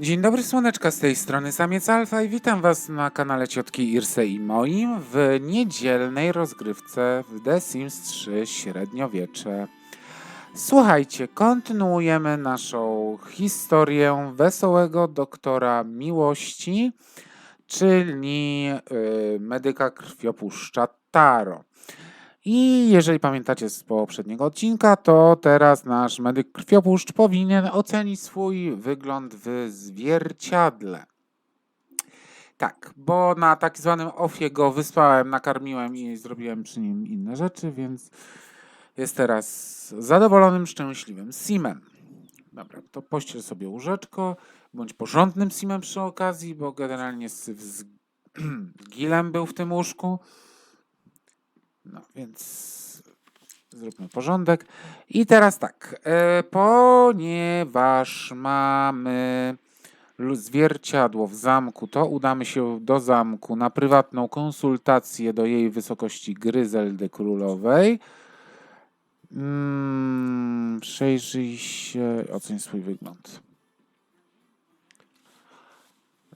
Dzień dobry słoneczka z tej strony Samiec Alfa i witam was na kanale Ciotki Irse i moim w niedzielnej rozgrywce w The Sims 3 Średniowiecze. Słuchajcie, kontynuujemy naszą historię wesołego doktora miłości, czyli yy, medyka krwiopuszcza Taro. I jeżeli pamiętacie z poprzedniego odcinka, to teraz nasz medyk krwiopuszcz powinien ocenić swój wygląd w zwierciadle. Tak, bo na tak zwanym offie go wyspałem, nakarmiłem i zrobiłem przy nim inne rzeczy, więc jest teraz zadowolonym, szczęśliwym simem. Dobra, to pościel sobie łóżeczko, bądź porządnym simem przy okazji, bo generalnie z, z Gilem był w tym łóżku. No więc zróbmy porządek. I teraz tak, e, ponieważ mamy zwierciadło w zamku, to udamy się do zamku na prywatną konsultację do jej wysokości Gryzeldy Królowej. Mm, przejrzyj się, oceń swój wygląd.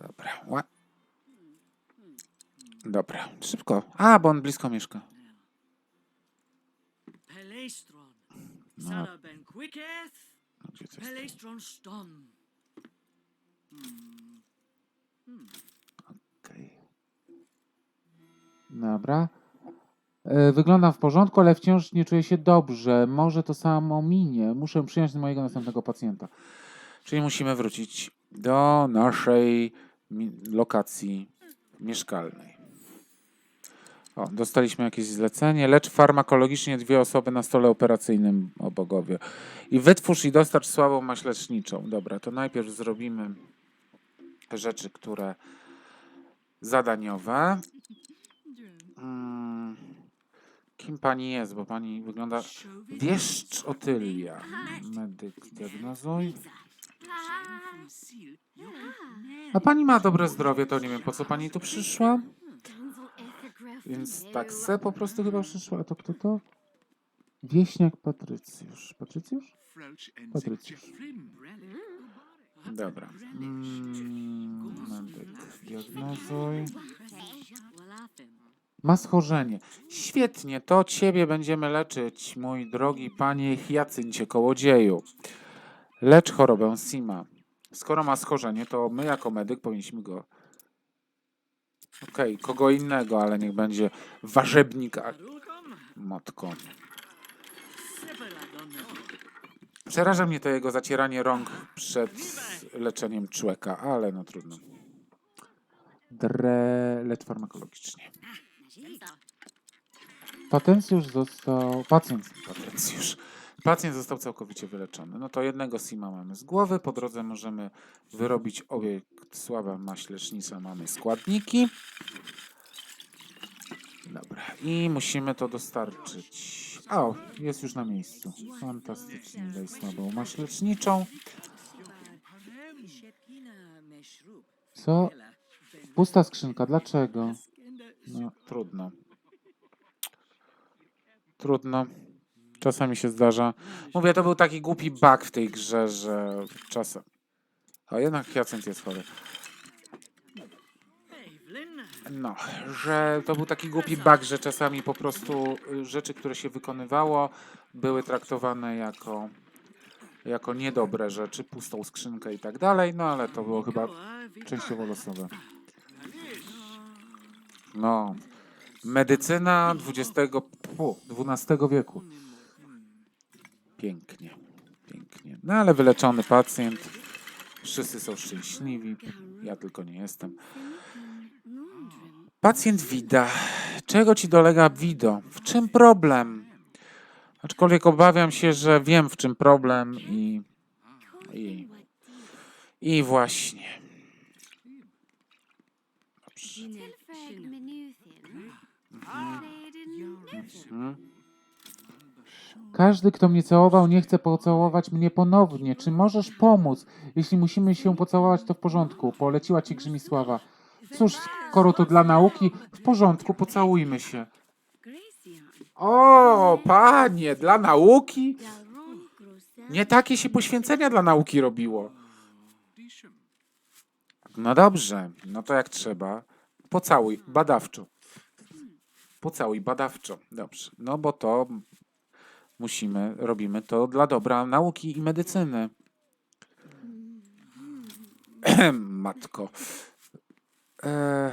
Dobra. Dobra, szybko. A, bo on blisko mieszka. Pelestron. No. Sala ben quicketh. No, Gdzie? Pelestron ston. Okej. Dobra. E, Wyglądam w porządku, ale wciąż nie czuję się dobrze. Może to samo minie. Muszę przyjąć mojego następnego pacjenta. Czyli musimy wrócić do naszej mi- lokacji mieszkalnej. O, dostaliśmy jakieś zlecenie. Lecz farmakologicznie dwie osoby na stole operacyjnym, o bogowie. I wytwórz i dostarcz słabą maść leczniczą. Dobra, to najpierw zrobimy rzeczy, które zadaniowe. Mm, Kim pani jest? Bo pani wygląda. Wieszcz Otylia. Medyk, diagnozuj. A pani ma dobre zdrowie, to nie wiem po co pani tu przyszła. Więc tak se po prostu chyba przyszła. A to kto to? Wieśniak Patrycjusz. Patrycjusz? Patrycjusz. Dobra. Mm, medyk, diagnozuj. Ma schorzenie. Świetnie, to ciebie będziemy leczyć, mój drogi panie Hiacyncie Kołodzieju. Lecz chorobę Sima. Skoro ma schorzenie, to my jako medyk powinniśmy go... Okej, kogo innego, ale niech będzie warzebnik a motką. Przeraża mnie to jego zacieranie rąk przed leczeniem człeka, ale no trudno. Dre... lecz farmakologicznie. Patencjusz został. Pacjent. Patencjusz. Pacjent został całkowicie wyleczony. No to jednego sima mamy z głowy. Po drodze możemy wyrobić obiekt słaba maść lecznicza. Mamy składniki. Dobra. I musimy to dostarczyć. O, jest już na miejscu. Fantastycznie. Daj słabą maść leczniczą. Co? Pusta skrzynka. Dlaczego? No, trudno. Trudno. Czasami się zdarza. Mówię, to był taki głupi bug w tej grze, że czasem. A jednak Hyacynt jest chory. No, że to był taki głupi bug, że czasami po prostu y, rzeczy, które się wykonywało, były traktowane jako, jako niedobre rzeczy, pustą skrzynkę i tak dalej, no ale to było chyba częściowo losowe. No, medycyna XX, XII wieku. Pięknie, pięknie. No ale wyleczony pacjent. Wszyscy są szczęśliwi. Ja tylko nie jestem. Pacjent Wida. Czego ci dolega Wido? W czym problem? Aczkolwiek obawiam się, że wiem w czym problem i... I, i właśnie. Dobrze. Mhm. Każdy, kto mnie całował, nie chce pocałować mnie ponownie. Czy możesz pomóc? Jeśli musimy się pocałować, to w porządku. Poleciła ci Grzymisława. Cóż, skoro to dla nauki, w porządku, pocałujmy się. O, panie, dla nauki? Nie takie się poświęcenia dla nauki robiło. No dobrze, no to jak trzeba. Pocałuj, badawczo. Pocałuj, badawczo. Dobrze, no bo to musimy, robimy to dla dobra nauki i medycyny. Matko. E...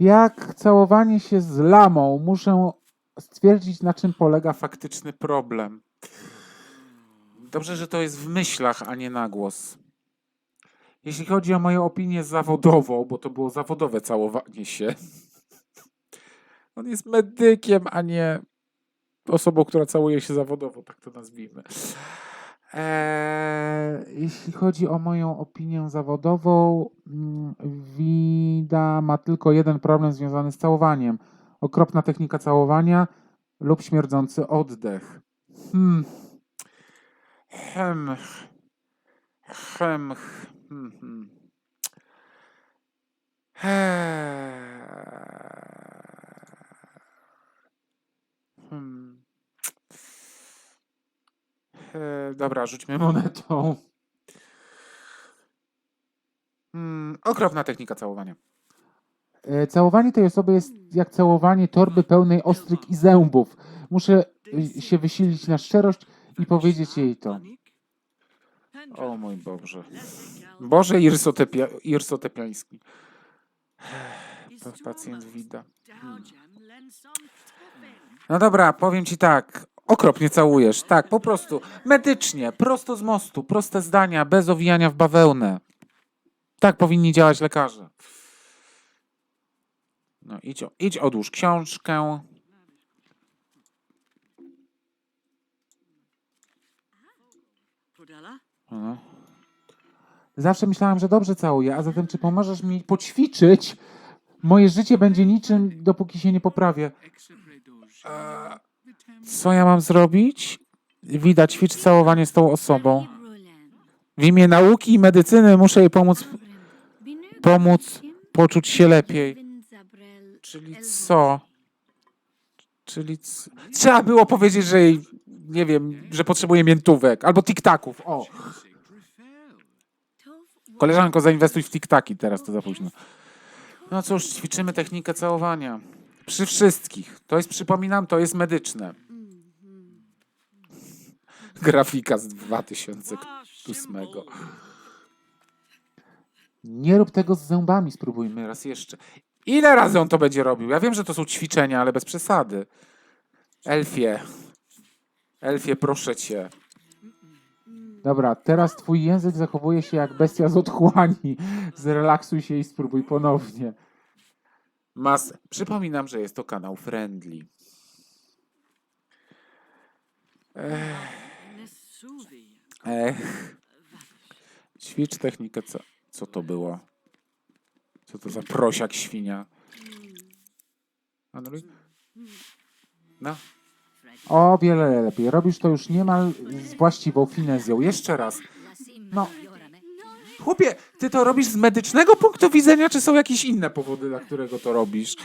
Jak całowanie się z lamą, muszę stwierdzić, na czym polega faktyczny problem. Dobrze, że to jest w myślach, a nie na głos. Jeśli chodzi o moją opinię zawodową, bo to było zawodowe całowanie się. On jest medykiem, a nie osobą, która całuje się zawodowo, tak to nazwijmy. Eee, jeśli chodzi o moją opinię zawodową, mm, Wida ma tylko jeden problem związany z całowaniem. Okropna technika całowania lub śmierdzący oddech. Hmm. Hem. Hem. Hmm. hmm. Eee. Hmm. E, dobra, rzućmy monetą. Hmm, okropna technika całowania. E, Całowanie tej osoby jest jak całowanie torby pełnej ostryg i zębów. Muszę y, się wysilić na szczerość i powiedzieć jej to. O mój Boże. Boże Irsotepia, Irsotepiański. To pacjent wida. No dobra, powiem ci tak. Okropnie całujesz. Tak, po prostu. Medycznie, prosto z mostu, proste zdania, bez owijania w bawełnę. Tak powinni działać lekarze. No idź, idź odłóż książkę. No. Zawsze myślałam, że dobrze całuję, a zatem czy pomożesz mi poćwiczyć? Moje życie będzie niczym, dopóki się nie poprawię. Eee, co ja mam zrobić? Widać, ćwicz całowanie z tą osobą. W imię nauki i medycyny muszę jej pomóc, pomóc poczuć się lepiej. Czyli co? Czyli co? Trzeba było powiedzieć, że jej, nie wiem, że potrzebuje miętówek albo tiktaków. O, koleżanko, zainwestuj w tiktaki, teraz to za późno. No cóż, ćwiczymy technikę całowania. Przy wszystkich. To jest, przypominam, to jest medyczne. Grafika z 2008. Nie rób tego z zębami, spróbujmy raz jeszcze. Ile razy on to będzie robił? Ja wiem, że to są ćwiczenia, ale bez przesady. Elfie. Elfie, proszę cię. Dobra, teraz twój język zachowuje się jak bestia z otchłani. Zrelaksuj się i spróbuj ponownie. Mas. Przypominam, że jest to kanał friendly. Nessuvi. Ech. Ćwicz technikę. Co, co to było? Co to za prosiak świnia? Anuluj? No. O wiele lepiej. Robisz to już niemal z właściwą finezją. Jeszcze raz. No. Chłopie, ty to robisz z medycznego punktu widzenia, czy są jakieś inne powody, dla którego to robisz?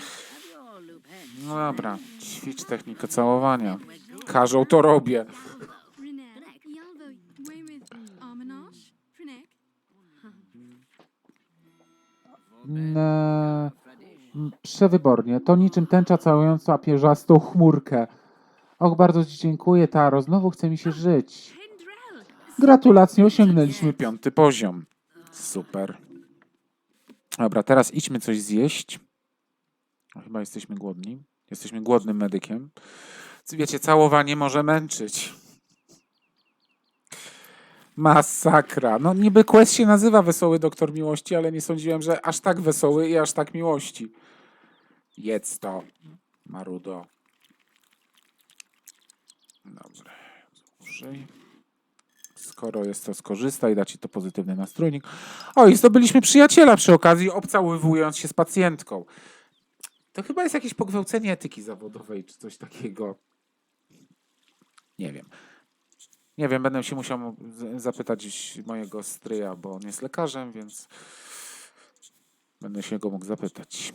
No dobra, ćwicz technikę całowania. Każą, to robię. Ne... m, Przewybornie. To niczym tęcza całująca pierzastą chmurkę. Och, bardzo ci dziękuję, Taro. Znowu chce mi się żyć. Gratulacje, osiągnęliśmy piąty poziom. Super. Dobra, teraz idźmy coś zjeść. Chyba jesteśmy głodni. Jesteśmy głodnym medykiem. Wiecie, całowanie może męczyć. Masakra. No niby quest się nazywa Wesoły Doktor Miłości, ale nie sądziłem, że aż tak wesoły i aż tak miłości. Jedz to, Marudo. Dobra. Użyj. Skoro jest to, skorzystaj, da ci to pozytywny nastrójnik. O, i zdobyliśmy przyjaciela przy okazji, obcałowując się z pacjentką. To chyba jest jakieś pogwałcenie etyki zawodowej, czy coś takiego. Nie wiem. Nie wiem, będę się musiał zapytać mojego stryja, bo on jest lekarzem, więc będę się go mógł zapytać.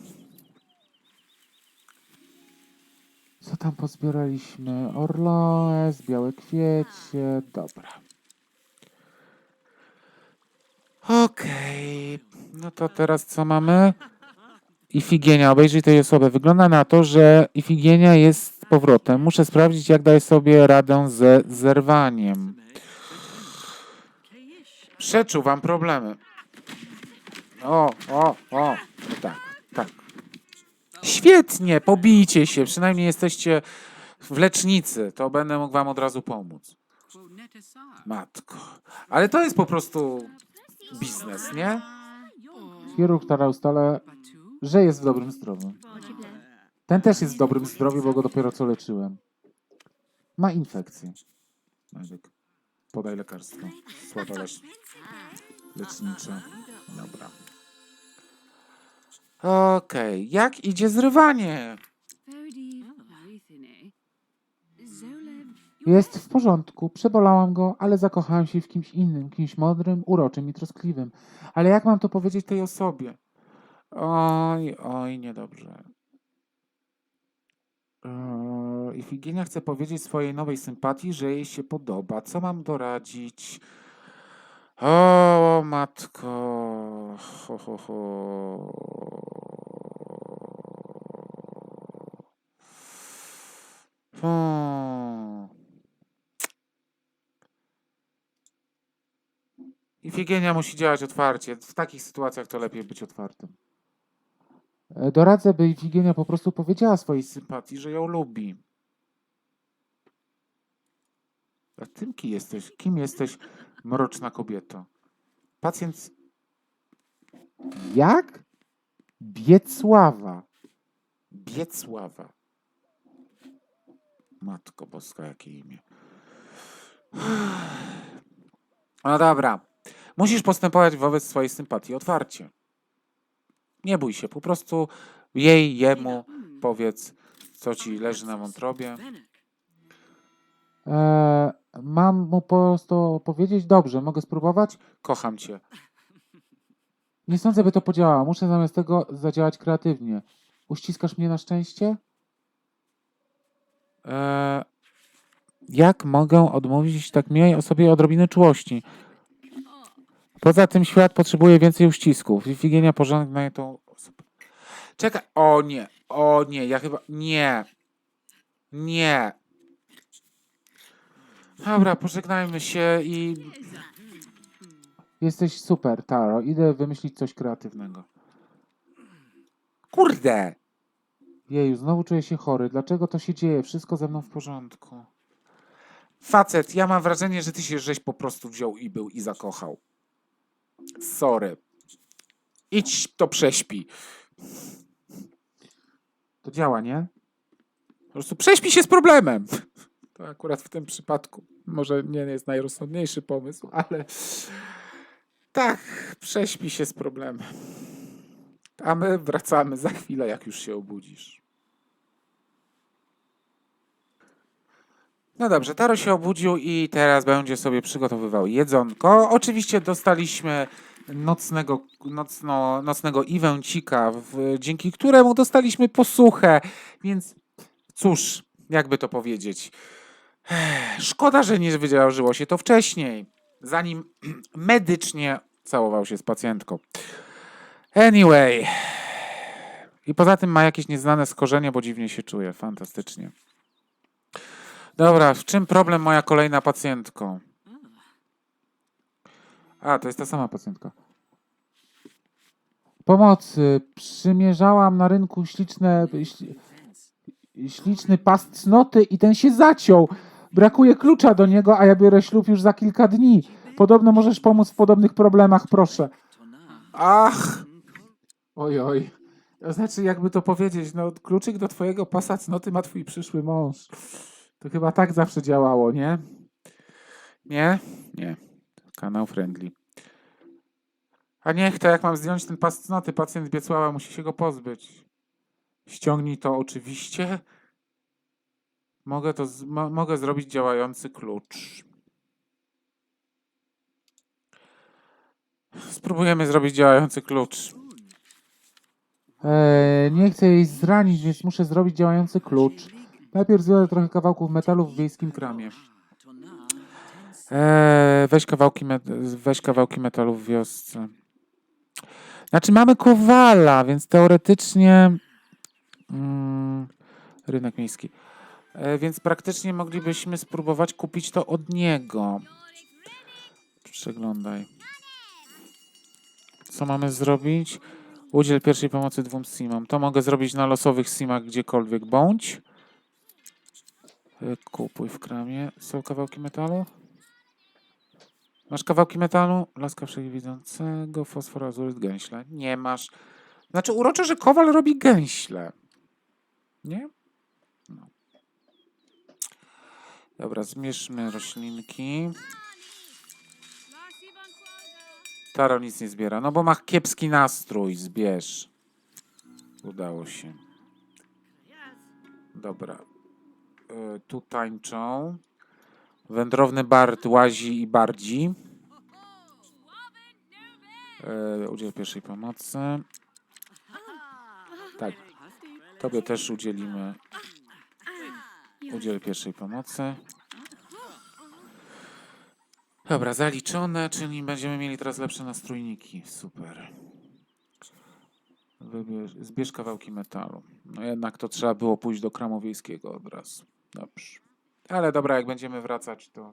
Co tam pozbieraliśmy? Orloes, białe kwiecie. Dobra. Okej. No to teraz co mamy? Ifigienia, obejrzyj tej osoby. Wygląda na to, że Ifigienia jest z powrotem. Muszę sprawdzić, jak daje sobie radę ze zerwaniem. Przeczuwam problemy. O, o, o. Tak, tak. Świetnie, pobijcie się. Przynajmniej jesteście w lecznicy. To będę mógł wam od razu pomóc. Matko. Ale to jest po prostu biznes, nie? Chirurg stara ustala, że jest w dobrym zdrowiu. Ten też jest w dobrym zdrowiu, bo go dopiero co leczyłem. Ma infekcję. Medyk. Podaj lekarstwo. Słaba lecz... lecznicza. Dobra. Okej, jak idzie zrywanie? Jest w porządku, przebolałam go, ale zakochałam się w kimś innym, kimś mądrym, uroczym i troskliwym. Ale jak mam to powiedzieć tej osobie? Oj, oj, niedobrze. Eee, Ifigienia chce powiedzieć swojej nowej sympatii, że jej się podoba. Co mam doradzić? O, matko. Ho, ho, ho. Hmm. Ifigienia musi działać otwarcie. W takich sytuacjach to lepiej być otwartym. E, Doradzę, by Ifigienia po prostu powiedziała swojej sympatii, że ją lubi. A tym kim jesteś? Kim jesteś, mroczna kobieto? Pacjent... Jak? Biecława. Biecława. Matko Boska, jakie imię. No dobra. Musisz postępować wobec swojej sympatii otwarcie. Nie bój się, po prostu jej, jemu powiedz, co ci leży na wątrobie. Eee, mam mu po prostu powiedzieć, dobrze, mogę spróbować? Kocham cię. Nie sądzę, by to podziałało. Muszę zamiast tego zadziałać kreatywnie. Uściskasz mnie na szczęście? Eee, jak mogę odmówić tak miłej osobie odrobiny czułości? Poza tym świat potrzebuje więcej uścisków. Ifigienia pożegna tą osobę. Czekaj. O nie. O nie. Ja chyba... Nie. Nie. Dobra, pożegnajmy się i... Jesteś super, Taro. Idę wymyślić coś kreatywnego. Kurde! Jeju, znowu czuję się chory. Dlaczego to się dzieje? Wszystko ze mną w porządku. Facet, ja mam wrażenie, że ty się żeś po prostu wziął i był i zakochał. Sorry. Idź to prześpi. To działa, nie? Po prostu prześpi się z problemem. To akurat w tym przypadku może nie jest najrozsądniejszy pomysł, ale tak, prześpi się z problemem. A my wracamy za chwilę, jak już się obudzisz. No dobrze, Taro się obudził i teraz będzie sobie przygotowywał jedzonko. Oczywiście dostaliśmy nocnego, nocno, nocnego w, dzięki któremu dostaliśmy posłuchę, więc cóż, jakby to powiedzieć. Szkoda, że nie wydarzyło się to wcześniej, zanim medycznie całował się z pacjentką. Anyway. I poza tym ma jakieś nieznane skorzenie, bo dziwnie się czuje. Fantastycznie. Dobra, w czym problem moja kolejna pacjentko? A, to jest ta sama pacjentka. Pomocy. Przymierzałam na rynku śliczne, śli, śliczny pas cnoty i ten się zaciął. Brakuje klucza do niego, a ja biorę ślub już za kilka dni. Podobno możesz pomóc w podobnych problemach, proszę. Ach! Oj, oj. To znaczy, jakby to powiedzieć, no kluczyk do twojego pasa cnoty ma twój przyszły mąż. To chyba tak zawsze działało, nie? Nie? Nie. Kanał friendly. A niech to, jak mam zdjąć ten pas cnoty, pacjent Biecława musi się go pozbyć. Ściągnij to oczywiście. Mogę to, mo, mogę zrobić działający klucz. Spróbujemy zrobić działający klucz. Eee, nie chcę jej zranić, więc muszę zrobić działający klucz. Najpierw zbiorę trochę kawałków metalu w wiejskim kramie. Eee, weź, kawałki weź kawałki metalu w wiosce. Znaczy mamy kowala, więc teoretycznie mm, rynek miejski. E, więc praktycznie moglibyśmy spróbować kupić to od niego. Przeglądaj. Co mamy zrobić? Udziel pierwszej pomocy dwóm simom. To mogę zrobić na losowych simach gdziekolwiek bądź. Kupuj w kramie. Są kawałki metalu? Masz kawałki metalu? Laska wszechwidzącego, fosfor, azuryt, gęśle. Nie masz. Znaczy urocze, że kowal robi gęśle. Nie? No. Dobra, zmierzmy roślinki. Taro nic nie zbiera. No bo ma kiepski nastrój. Zbierz. Udało się. Dobra. Y, tu tańczą. Wędrowny Bart łazi i bardzi. E, udziel pierwszej pomocy. Tak. Tobie też udzielimy udziel pierwszej pomocy. Dobra, zaliczone, czyli będziemy mieli teraz lepsze nastrójniki. Super. Wybierz, zbierz kawałki metalu. No jednak to trzeba było pójść do kramu wiejskiego od razu. Dobrze. Ale dobra, jak będziemy wracać, to.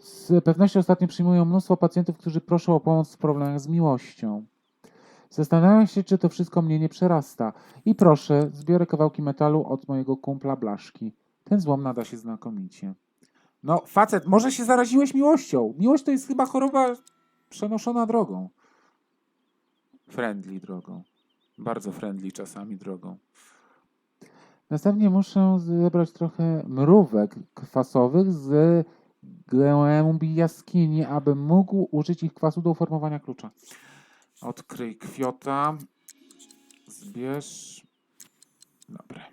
Z pewnością ostatnio przyjmują mnóstwo pacjentów, którzy proszą o pomoc w problemach z miłością. Zastanawiam się, czy to wszystko mnie nie przerasta. I proszę, zbiorę kawałki metalu od mojego kumpla Blaszki. Ten złom nada się znakomicie. No, facet, może się zaraziłeś miłością. Miłość to jest chyba choroba przenoszona drogą. Friendly drogą. Bardzo friendly czasami drogą. Następnie muszę zebrać trochę mrówek kwasowych z głębi jaskini, aby mógł użyć ich kwasu do uformowania klucza. Odkryj kwiota. Zbierz. Dobra.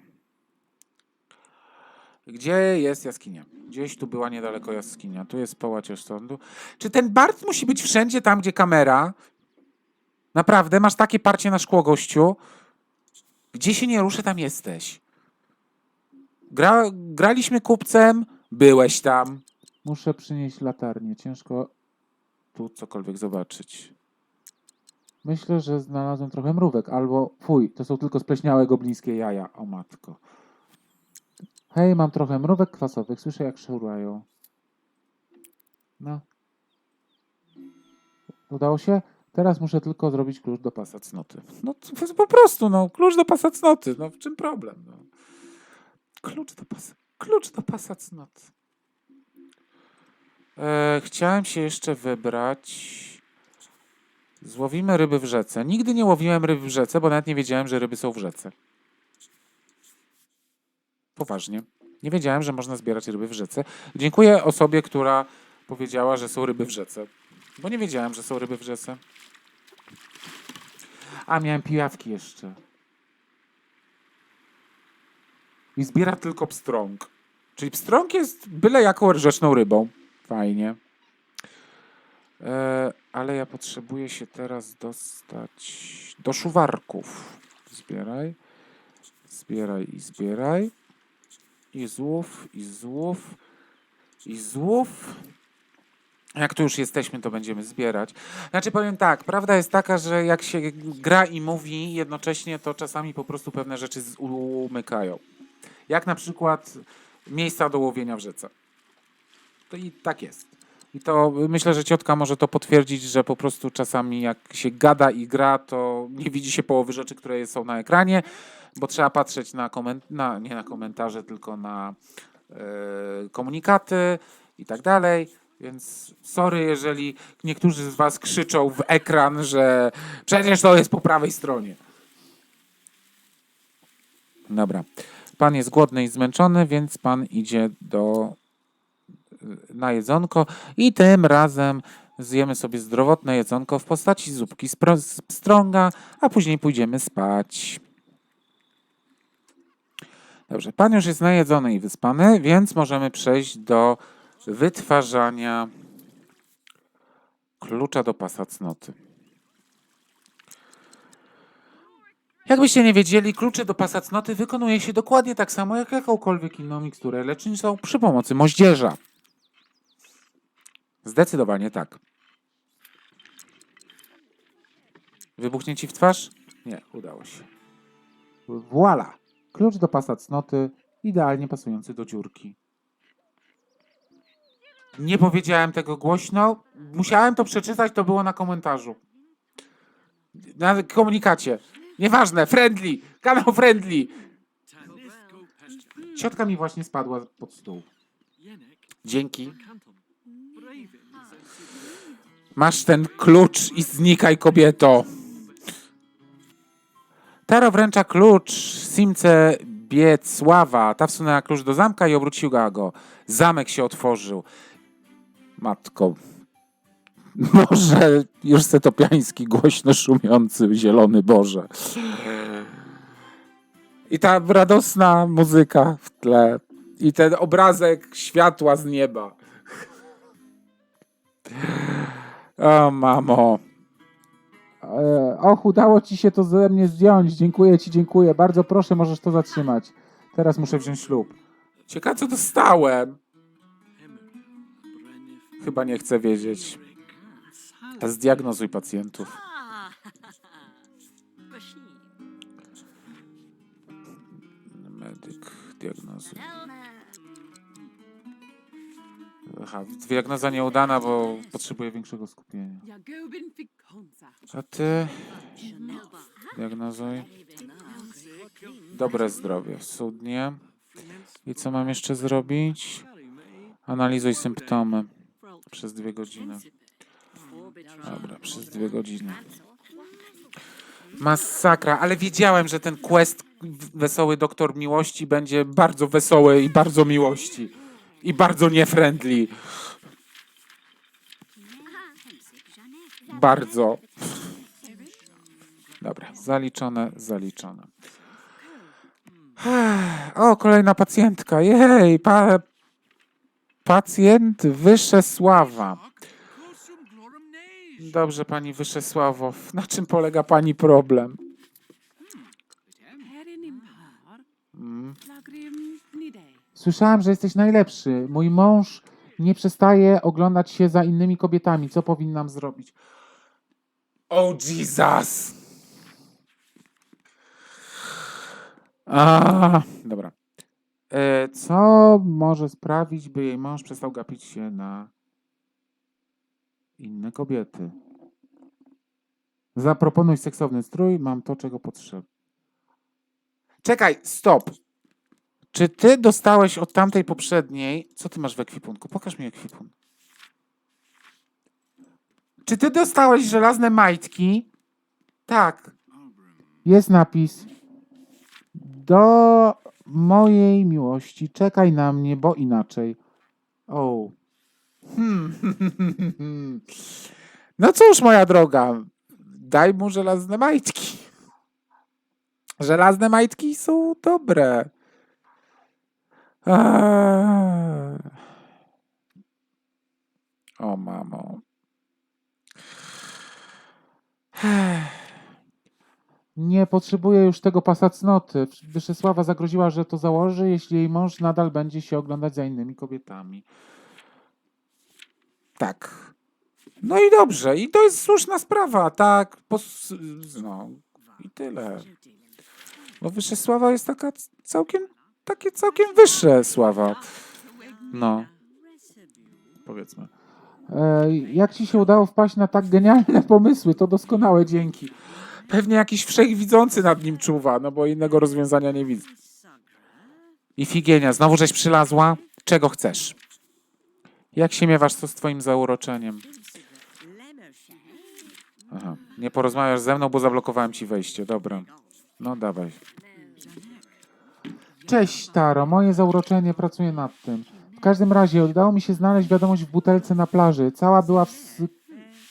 Gdzie jest jaskinia? Gdzieś tu była niedaleko jaskinia. Tu jest połaciarz sądu. Czy ten Bart musi być wszędzie tam, gdzie kamera? Naprawdę? Masz takie parcie na szkło, gościu? Gdzie się nie ruszę, tam jesteś. Gra, graliśmy kupcem, byłeś tam. Muszę przynieść latarnię. Ciężko tu cokolwiek zobaczyć. Myślę, że znalazłem trochę mrówek, albo fuj, to są tylko spleśniałe goblińskie jaja. O matko. Hej, mam trochę mrówek kwasowych, słyszę jak szurają. No. Udało się? Teraz muszę tylko zrobić klucz do pasa cnoty. No po prostu, no, klucz do pasa cnoty. No w czym problem? No. Klucz do pasa, klucz do pasa cnoty. E, chciałem się jeszcze wybrać. Złowimy ryby w rzece. Nigdy nie łowiłem ryb w rzece, bo nawet nie wiedziałem, że ryby są w rzece. Poważnie. Nie wiedziałem, że można zbierać ryby w rzece. Dziękuję osobie, która powiedziała, że są ryby w rzece. Bo nie wiedziałem, że są ryby w rzece. A, miałem pijawki jeszcze. I zbiera tylko pstrąg. Czyli pstrąg jest byle jaką rzeczną rybą. Fajnie. E, ale ja potrzebuję się teraz dostać do szuwarków. Zbieraj. Zbieraj i zbieraj. I złów, i złów, i złów. Jak tu już jesteśmy, to będziemy zbierać. Znaczy powiem tak, prawda jest taka, że jak się gra i mówi jednocześnie, to czasami po prostu pewne rzeczy umykają. Jak na przykład miejsca do łowienia w rzece. To i tak jest. I to myślę, że ciotka może to potwierdzić, że po prostu czasami jak się gada i gra, to nie widzi się połowy rzeczy, które są na ekranie, bo trzeba patrzeć na, na nie na komentarze, tylko na e, komunikaty i tak dalej. Więc sorry, jeżeli niektórzy z Was krzyczą w ekran, że przecież to jest po prawej stronie. Dobra. Pan jest głodny i zmęczony, więc pan idzie do na jedzonko i tym razem zjemy sobie zdrowotne jedzonko w postaci zupki z a później pójdziemy spać. Dobrze, pan już jest najedzony i wyspany, więc możemy przejść do wytwarzania klucza do pasa cnoty. Jakbyście nie wiedzieli, klucze do pasa cnoty wykonuje się dokładnie tak samo jak jakąkolwiek inną miksturę leczniczą przy pomocy moździerza. Zdecydowanie tak. Wybuchnie ci w twarz? Nie, udało się. Voila! Klucz do pasa cnoty, idealnie pasujący do dziurki. Nie powiedziałem tego głośno. Musiałem to przeczytać, to było na komentarzu. Na komunikacie. Nieważne, friendly! Kanał friendly! Ciotka mi właśnie spadła pod stół. Dzięki. Masz ten klucz i znikaj, kobieto. Taro wręcza klucz Simce Biecława. Ta wsunęła klucz do zamka i obróciła go. Zamek się otworzył. Matko. Boże, już setopiański, głośno szumiący, zielony Boże. I ta radosna muzyka w tle. I ten obrazek światła z nieba. O, mamo. Och, udało ci się to ze mnie zdjąć. Dziękuję ci, dziękuję. Bardzo proszę, możesz to zatrzymać. Teraz muszę wziąć ślub. Ciekawe, co dostałem. Chyba nie chcę wiedzieć. Zdiagnozuj pacjentów. Medyk, diagnozuj. Aha, diagnoza nieudana, bo potrzebuję większego skupienia. A ty diagnozuj. Dobre zdrowie. Cudnie. I co mam jeszcze zrobić? Analizuj symptomy przez dwie godziny. Dobra, przez dwie godziny. Masakra, ale wiedziałem, że ten quest Wesoły Doktor Miłości będzie bardzo wesoły i bardzo miłości. I bardzo niefriendly. Bardzo. Dobra, zaliczone, zaliczone. O, kolejna pacjentka. Jej, pa, pacjent Wyszesława. Dobrze, pani Wyszesławo. Na czym polega pani problem? Mm. Nide. Słyszałem, że jesteś najlepszy. Mój mąż nie przestaje oglądać się za innymi kobietami. Co powinnam zrobić? Oh Jesus! A, dobra. E, co może sprawić, by jej mąż przestał gapić się na inne kobiety? Zaproponuj seksowny strój, mam to, czego potrzeba. Czekaj, stop. Czy ty dostałeś od tamtej poprzedniej. Co ty masz w ekwipunku? Pokaż mi ekwipun. Czy ty dostałeś żelazne majtki? Tak. Jest napis. Do mojej miłości czekaj na mnie, bo inaczej. O. Hmm. No cóż, moja droga. Daj mu żelazne majtki. Żelazne majtki są dobre. Eee. O mamo. Nie potrzebuję już tego pasa cnoty. Wyszesława zagroziła, że to założy, jeśli jej mąż nadal będzie się oglądać za innymi kobietami. Tak. No i dobrze. I to jest słuszna sprawa. Tak. No. I tyle. Bo Wyszesława jest taka całkiem, takie całkiem wyższe sława. No. Powiedzmy. E, jak ci się udało wpaść na tak genialne pomysły? To doskonałe, dzięki. Pewnie jakiś wszechwidzący nad nim czuwa, no bo innego rozwiązania nie widzę. I figienia, znowu żeś przylazła? Czego chcesz? Jak się miewasz co z twoim zauroczeniem? Aha, nie porozmawiasz ze mną, bo zablokowałem ci wejście. Dobra. No dawaj. Cześć, Taro. Moje zauroczenie pracuje nad tym. W każdym razie udało mi się znaleźć wiadomość w butelce na plaży. Cała była w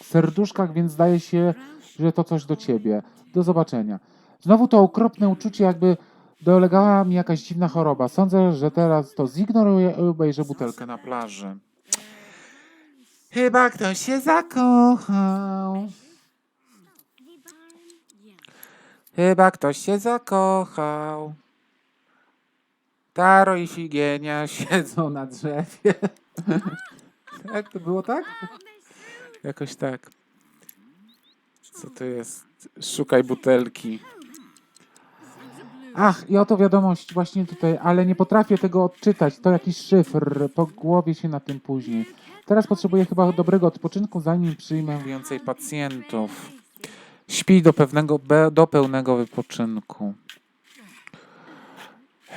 serduszkach, więc zdaje się, że to coś do ciebie. Do zobaczenia. Znowu to okropne uczucie, jakby dolegała mi jakaś dziwna choroba. Sądzę, że teraz to zignoruję i obejrzę butelkę na plaży. Chyba ktoś się zakochał. Chyba ktoś się zakochał. Taro i Figienia siedzą na drzewie. Jak to było tak? Jakoś tak. Co to jest? Szukaj butelki. Ach, i oto wiadomość właśnie tutaj, ale nie potrafię tego odczytać. To jakiś szyfr. Po głowie się na tym później. Teraz potrzebuję chyba dobrego odpoczynku, zanim przyjmę więcej pacjentów. Śpij do pewnego, do pełnego wypoczynku.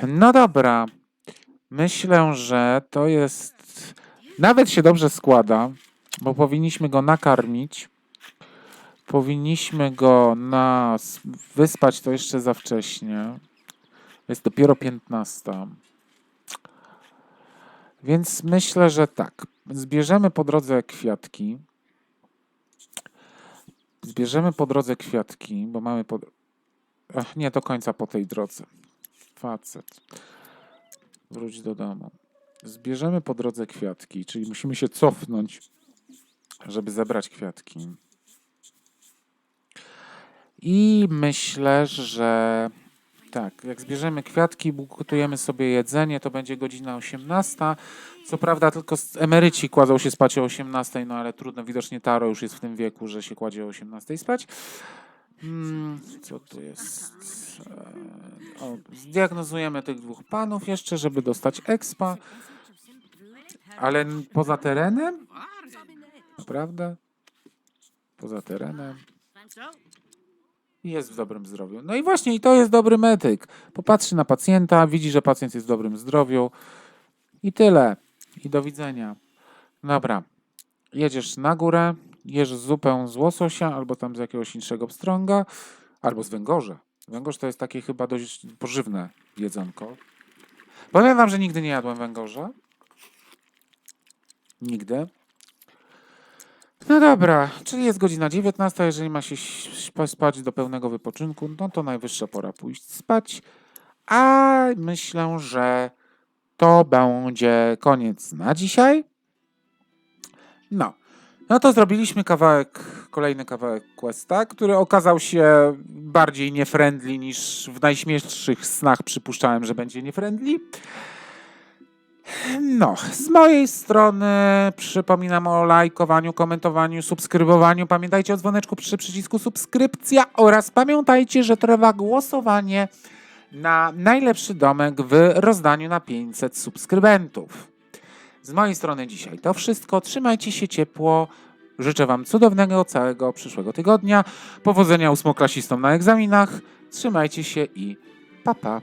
No dobra. Myślę, że to jest. Nawet się dobrze składa, bo powinniśmy go nakarmić. Powinniśmy go nas wyspać to jeszcze za wcześnie. Jest dopiero 15. Więc myślę, że tak. Zbierzemy po drodze kwiatki. Zbierzemy po drodze kwiatki, bo mamy pod... Ach, nie do końca po tej drodze. Facet. Wróć do domu. Zbierzemy po drodze kwiatki, czyli musimy się cofnąć, żeby zebrać kwiatki. I myślę, że tak, jak zbierzemy kwiatki, gotujemy sobie jedzenie, to będzie godzina 18. Co prawda tylko emeryci kładzą się spać o 18, no ale trudno, widocznie Taro już jest w tym wieku, że się kładzie o 18 spać. Hmm, co tu jest? E, O, zdiagnozujemy tych dwóch panów jeszcze, żeby dostać expa, ale poza terenem? Naprawdę? Poza terenem? Jest w dobrym zdrowiu. No i właśnie, i to jest dobry medyk. Popatrzy na pacjenta, widzi, że pacjent jest w dobrym zdrowiu i tyle. I do widzenia. Dobra. Jedziesz na górę, jesz zupę z łososia albo tam z jakiegoś innego pstrąga, albo z węgorza. Węgorz to jest takie chyba dość pożywne jedzonko. Powiem wam, że nigdy nie jadłem węgorza. Nigdy. No dobra, czyli jest godzina 19. Jeżeli ma się spać do pełnego wypoczynku, no to najwyższa pora pójść spać. A myślę, że to będzie koniec na dzisiaj. No. No to zrobiliśmy kawałek, kolejny kawałek questa, który okazał się bardziej niefriendly niż w najśmielszych snach przypuszczałem, że będzie niefriendly. No, z mojej strony przypominam o lajkowaniu, komentowaniu, subskrybowaniu. Pamiętajcie o dzwoneczku przy przycisku subskrypcja oraz pamiętajcie, że trwa głosowanie na najlepszy domek w rozdaniu na 500 subskrybentów. Z mojej strony dzisiaj to wszystko. Trzymajcie się ciepło. Życzę Wam cudownego całego przyszłego tygodnia. Powodzenia ósmoklasistom na egzaminach. Trzymajcie się i pa pa.